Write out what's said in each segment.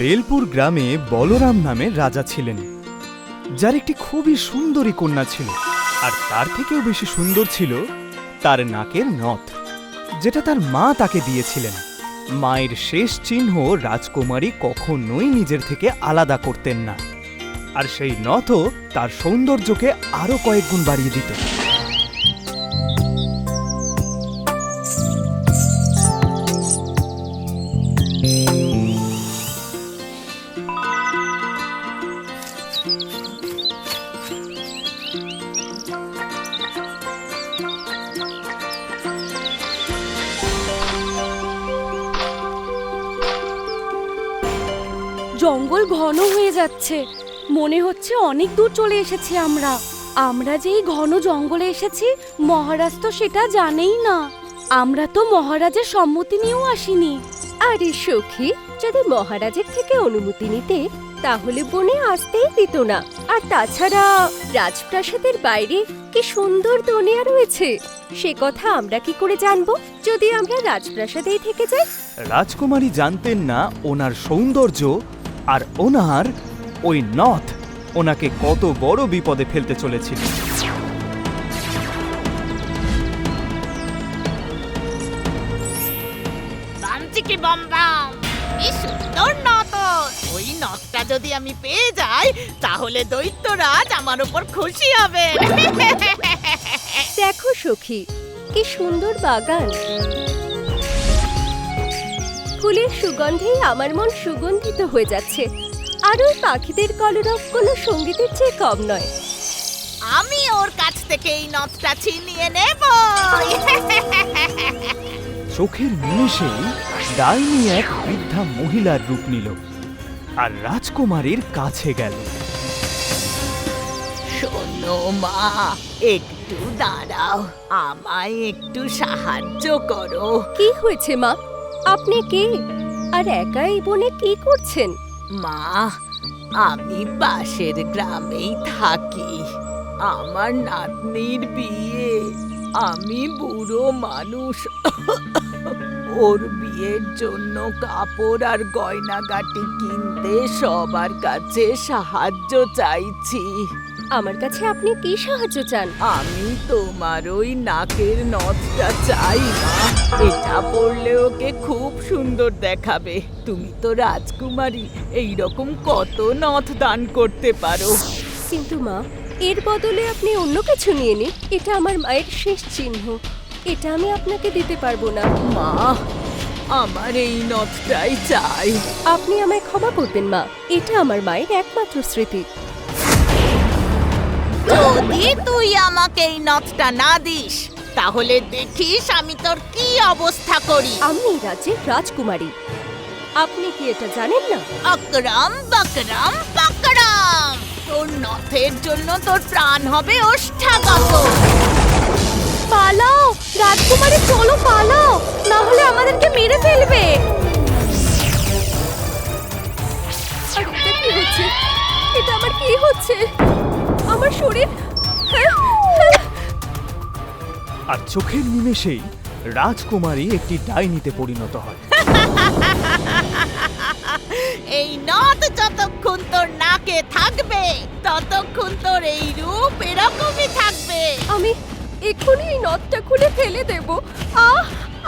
বেলপুর গ্রামে বলরাম নামে রাজা ছিলেন, যার একটি খুবই সুন্দরী কন্যা ছিল, আর তার থেকেও বেশি সুন্দর ছিল তার নাকের নথ, যেটা তার মা তাকে দিয়েছিলেন। মায়ের শেষ চিহ্ন রাজকুমারী কখনোই নিজের থেকে আলাদা করতেন না, আর সেই নথও তার সৌন্দর্যকে আরও কয়েক গুণ বাড়িয়ে দিত। জঙ্গল ঘন হয়ে যাচ্ছে। মনে হচ্ছে অনেক দূর চলে এসেছি আমরা। আমরা যে এই ঘন জঙ্গলে এসেছি মহারাজ তো সেটা জানেই না। আমরা তো মহারাজের সম্মতি নিয়েও আসিনি। আরে সখী যদি মহারাজের থেকে অনুমতি নিতে তাহলে বনে আসতেই দিত না। আর তাছাড়া রাজপ্রাসাদের বাইরে কি সুন্দর দুনিয়া রয়েছে। সে কথা আমরা কি করে জানব? যদি আমরা রাজপ্রাসাদেই থেকে যাই? রাজকুমারী জানতেন না ওনার সৌন্দর্য আর ওনার ওই নথ ওনাকে কত বড় বিপদে ফেলতে চলেছিল। বামচিকি বম বাম কি সুন্দর নথ। ওই নথটা যদি আমি পেয়ে যাই তাহলে দৈত্যরাজ আমার উপর খুশি হবে। দেখো সখী কি সুন্দর বাগান। ফুলের সুগন্ধেই আমার মন সুগন্ধিত হয়ে যাচ্ছে। আর ওই পাখিদের কলরব কোনো সঙ্গীতের চেয়ে কম নয়। আমি ওর কাছ থেকে এই নথটা ছিনিয়ে নেব। চোখের নিমেষেই ডাইনি এক বৃদ্ধা মহিলার রূপ নিল আর রাজকুমারীর কাছে গেল। শোনো মা একটু দাঁড়াও আমায় একটু সাহায্য করো। কি হয়েছে মা? আপনি কে আর একা এই বনে কি করছেন? মা, আমি পাশের গ্রামেই থাকি। আমার নাতনির বিয়ে। আমি বুড়ো মানুষ। ওর বিয়ের জন্য কাপড় আর গয়নাগাটি কিনতে সবার কাছে সাহায্য চাইছি। আমার কাছে আপনি কি সাহায্য চান? আমি তোমার ওই নাকের নথটা চাই না এটা পড়লে ওকে খুব সুন্দর দেখাবে। তুমি তো রাজকুমারী এই রকম কত নথ দান করতে পারো। কিন্তু মা এর বদলে আপনি অন্য কিছু নিয়ে নিন। এটা আমার মায়ের শেষ চিহ্ন। এটা আমি আপনাকে দিতে পারব না। মা আমার এই নথটাই চাই। আপনি আমায় ক্ষমা করবেন মা। এটা আমার মায়ের একমাত্র স্মৃতি। যদি তুই আমাকে এই নথটা না দিস তাহলে দেখিস আমি তোর কি অবস্থা করি। আমি রাজ্যের রাজকুমারী। আপনি কি এটা জানেন না? আকরাম বাকরাম বাকরাম! তোর নথের জন্য তোর প্রাণ হবে ওষ্ঠাগত। পালাও! রাজকুমারী চলো পালাও! না হলে আমাদেরকে মেরে ফেলবে। এটা কি হচ্ছে? এটা আমার কি হচ্ছে? আমার শরীর। আর চোখের নিমেষেই রাজকুমারী একটি ডাইনিতে পরিণত হয়। এই নথ যতক্ষণ তোর নাকে থাকবে ততক্ষণ তোর এই রূপ এরকমই থাকবে। আমি এক্ষুনি এই নথটা খুলে ফেলে দেব। আহ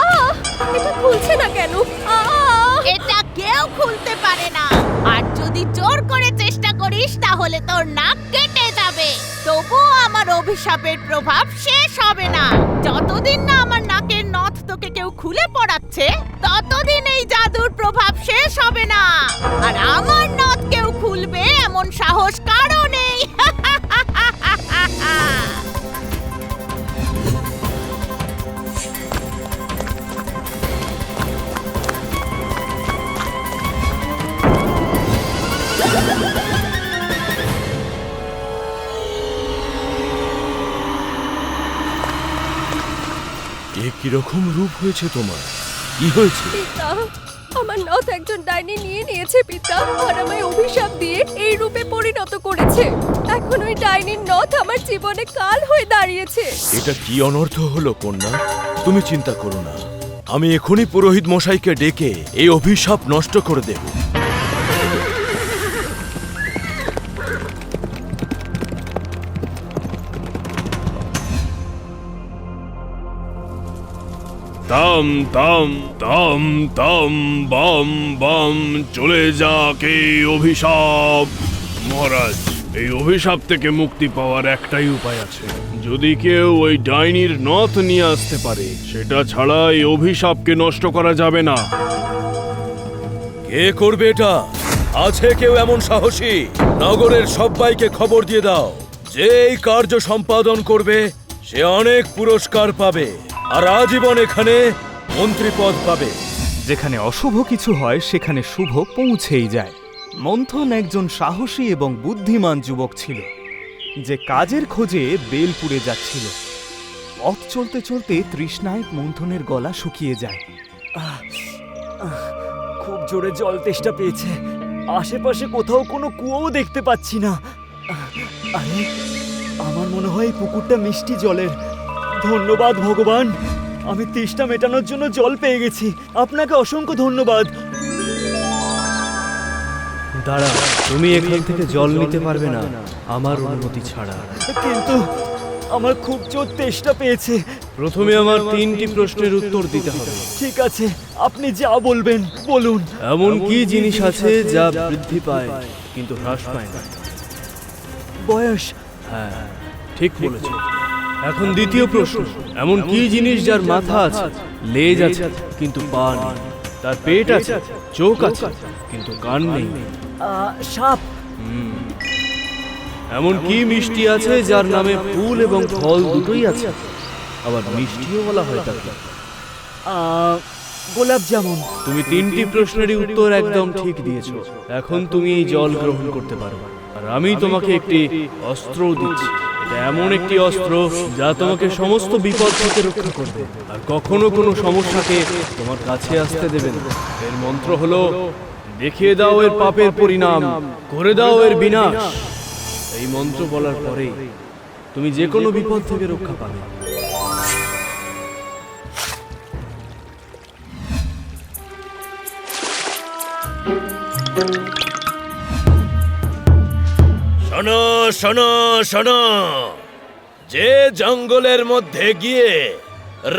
আহ এটা খুলছে না কেন? আহ এটা কেউ খুলতে পারে না। আর যদি জোর করে চেষ্টা করিস, তাহলে তোর নাক কেটে যাবে। তবুও আমার অভিশাপের প্রভাব শেষ হবে না। যতদিন না আমার নাকের নথ তোকে কেউ খুলে পড়াচ্ছে, ততদিন এই জাদুর প্রভাব এ কীরকম রূপ হয়েছে তোমার? কি হয়েছে? পিতা আমার নথ একজন ডাইনি নিয়ে নিয়েছে পিতা আর আমায় অভিশাপ দিয়ে এই রূপে পরিণত করেছে। এখন ওই ডাইনির নথ আমার জীবনে কাল হয়ে দাঁড়িয়েছে। এটা কি অনর্থ হলো কন্যা? তুমি চিন্তা করো না। আমি এখনই পুরোহিত মশাইকে ডেকে এই অভিশাপ নষ্ট করে দেব। তাম তাম তাম তাম বাম বাম, চলে যাক এই অভিশাপ। মহারাজ, এই অভিশাপ থেকে মুক্তি পাওয়ার একটাই উপায় আছে। যদি কেউ ওই ডাইনির নথ নিয়ে আসতে পারে, সেটা ছাড়া এই অভিশাপকে নষ্ট করা যাবে না। কে করবে এটা? আছে কেউ এমন সাহসী? নগরের সবাইকে খবর দিয়ে দাও। যে এই কার্য সম্পাদন করবে, সে অনেক পুরস্কার পাবে। আর আজীবন এখানে মন্ত্রী পদ পাবে। যেখানে অশুভ কিছু হয়, সেখানে শুভ পৌঁছেই যায়। মন্থন একজন সাহসী এবং বুদ্ধিমান যুবক ছিল, যে কাজের খোঁজে বেলপুরে যাচ্ছিল। পথ চলতে চলতে তৃষ্ণায় মন্থনের গলা শুকিয়ে যায়। খুব জোরে জল তেষ্টা পেয়েছে। আশেপাশে কোথাও কোনো কুয়োও দেখতে পাচ্ছি না। আরে, আমার মনে হয় পুকুরটা মিষ্টি জলের। ধন্যবাদ ভগবান। আমি তেষ্টা মেটানোর জন্য জল পেয়ে গেছি। আপনাকে অসংখ্য ধন্যবাদ। দাঁড়া তুমি এখান থেকে জল নিতে পারবে না। আমার অনুমতি ছাড়া। কিন্তু আমার খুব জোর তেষ্টা পেয়েছে। প্রথমে আমার তিনটি প্রশ্নের উত্তর দিতে হবে। ঠিক আছে আপনি যা বলবেন বলুন। এমন কি জিনিস আছে যা বৃদ্ধি পায় কিন্তু হ্রাস পায় না? বয়স। হ্যাঁ ঠিক বলেছ। এখন দ্বিতীয় প্রশ্ন এমন কি জিনিস যার মাথা আছে? লেজ আছে কিন্তু পা নেই। তার পেট আছে চোখ আছে কিন্তু কান নেই। সাপ। এমন কি মিষ্টি আছে যার নামে ফুল এবং ফল দুটোই আছে? আবার মিষ্টিও বলা হয় তাকে। গোলাপ জামুন। তুমি তিনটি প্রশ্নেরই উত্তর একদম ঠিক দিয়েছ। এখন তুমি এই জল গ্রহণ করতে পারো আর আমি তোমাকে একটি অস্ত্র দিচ্ছি। এমন একটি অস্ত্র যা তোমাকে সমস্ত বিপদ থেকে রক্ষা করবে। আর কখনো কোনো সমস্যাকে তোমার কাছে আসতে দেবে না। এর মন্ত্র হলো, দেখিয়ে দাও এর পাপের পরিণাম, করে দাও এর বিনাশ। এই মন্ত্র বলার পরেই তুমি যে কোনো বিপদ থেকে রক্ষা পাবে। শোনো শোনো শোনো। যে জঙ্গলের মধ্যে গিয়ে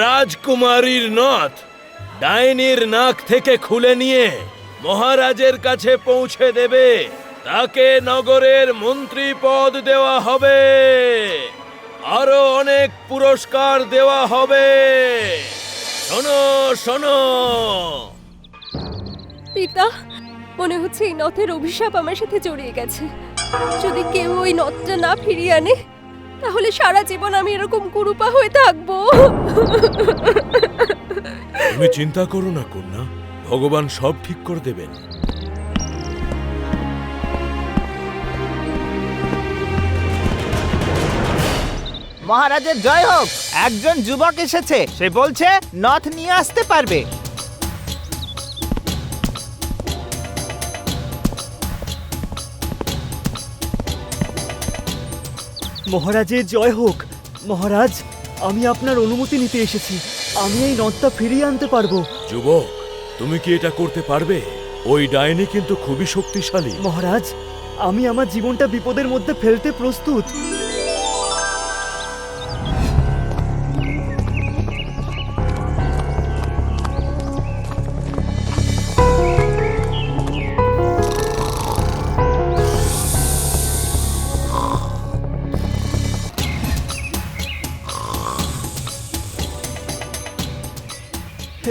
রাজকুমারীর নথ ডাইনির নাক থেকে খুলে নিয়ে মহারাজের কাছে পৌঁছে দেবে, তাকে নগরের মন্ত্রী পদ দেওয়া হবে। আরও অনেক পুরস্কার দেওয়া হবে। শোনো শোনো। পিতা, মনে হচ্ছে এই নথের অভিশাপ আমার সাথে জড়িয়ে গেছে। যদি কেউ ওই নথটা না ফিরিয়ে আনে তাহলে সারা জীবন আমি এরকম কুরুপা হয়ে থাকব। তুমি চিন্তা করো না কন্যা। ভগবান সব ঠিক করে দেবেন। মহারাজের জয় হোক একজন যুবক এসেছে। সে বলছে নথ নিয়ে আসতে পারবে। মহারাজের জয় হোক। মহারাজ আমি আপনার অনুমতি নিতে এসেছি। আমি এই নদটা ফিরিয়ে আনতে পারব। যুবক তুমি কি এটা করতে পারবে? ওই ডাইনি কিন্তু খুবই শক্তিশালী। মহারাজ আমি আমার জীবনটা বিপদের মধ্যে ফেলতে প্রস্তুত।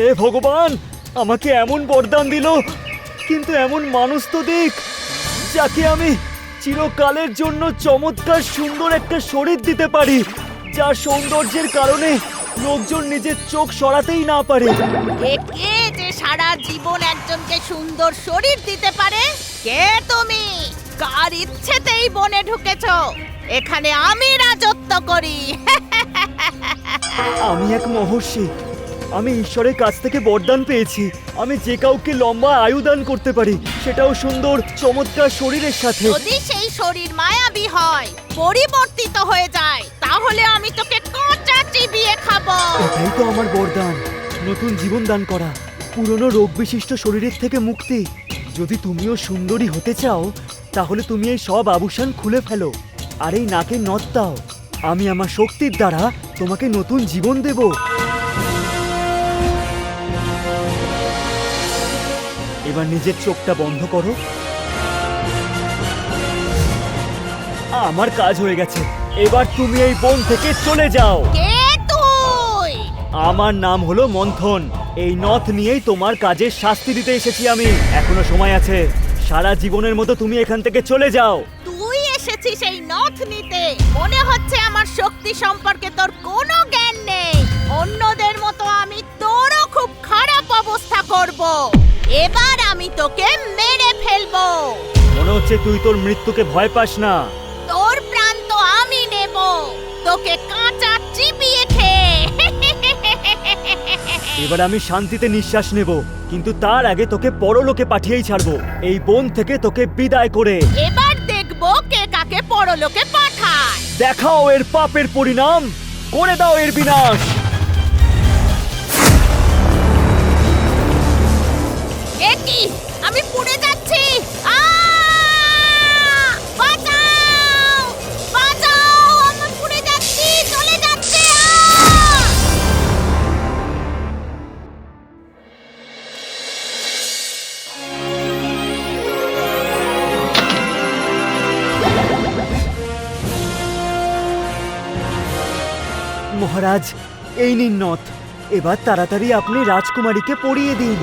হে ভগবান আমাকে এমন বরদান দিল কিন্তু এমন মানুষ তো দেখ যাকে আমি চিরকালের জন্য চমৎকার সুন্দর একটা শরীর দিতে পারি যার সৌন্দর্যের কারণে লোকজন নিজের চোখ সরাতেই না পারে। কে যে সারা জীবন একজনকে সুন্দর শরীর দিতে পারে? কে তুমি? কার ইচ্ছেতেই বনে ঢুকেছো? এখানে আমি রাজত্ব করি। আমি এক মহর্ষি। আমি ঈশ্বরের কাছ থেকে বরদান পেয়েছি। আমি যে কাউকে লম্বা আয়ু দান করতে পারি সেটাও সুন্দর চমৎকার শরীরের সাথে। যদি সেই শরীর মায়াবী হয় পরিবর্তিত হয়ে যায় তাহলে আমি তোকে কাঁচা চিবিয়ে খাব। এটাই তো আমার বরদান নতুন জীবন দান করা পুরনো রোগ বিশিষ্ট শরীরের থেকে মুক্তি। যদি তুমিও সুন্দরী হতে চাও তাহলে তুমি এই সব আভূষণ খুলে ফেলো আর এই নাকে নথ দাও। আমি আমার শক্তির দ্বারা তোমাকে নতুন জীবন দেব। এবার নিজের চোখটা বন্ধ করো। আমার কাজ হয়ে গেছে। এবার তুমি এই বন থেকে চলে যাও। আমার নাম হলো মন্থন। এই নথ নিয়েই তোমার কাজের শাস্তি দিতে এসেছি আমি। এখনও সময় আছে। সারা জীবনের মতো তুমি এখান থেকে চলে যাও। তুই এসেছিস এই নথ নিতে। মনে হচ্ছে আমার শক্তি সম্পর্কে তোকে মেরে ফেলব। মনে হচ্ছে তুই তোর মৃত্যুকে ভয় পাস না। তোর প্রাণ তো আমি নেব। তোকে কাঁচা চিবিয়ে খেয়ে এবার আমি শান্তিতে নিঃশ্বাস নেব কিন্তু তার আগে তোকে পরলোকে পাঠিয়েই ছাড়বো। এই বন থেকে তোকে বিদায় করে। এবার দেখব কে কাকে পরলোকে পাঠায়। দেখাও এর পাপের পরিণাম করে দাও এর বিনাশ। কি? আমি পুড়ে যাচ্ছি। মহারাজ এই নিন নথ। এবার তাড়াতাড়ি আপনি রাজকুমারীকে পরিয়ে দিন।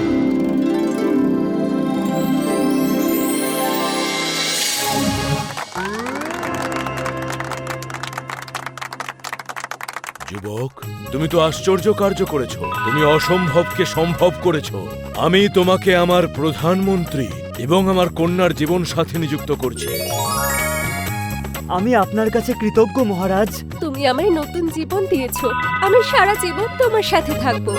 যুবক তুমি তো আশ্চর্য কার্য করেছ। তুমি অসম্ভবকে সম্ভব করেছ। আমি তোমাকে আমার প্রধানমন্ত্রী এবং আমার কন্যার জীবন সাথে নিযুক্ত করছি। আমি আপনার কাছে কৃতজ্ঞ মহারাজ। তুমি আমায় নতুন জীবন দিয়েছ। আমি সারা জীবন তোমার সাথে থাকব।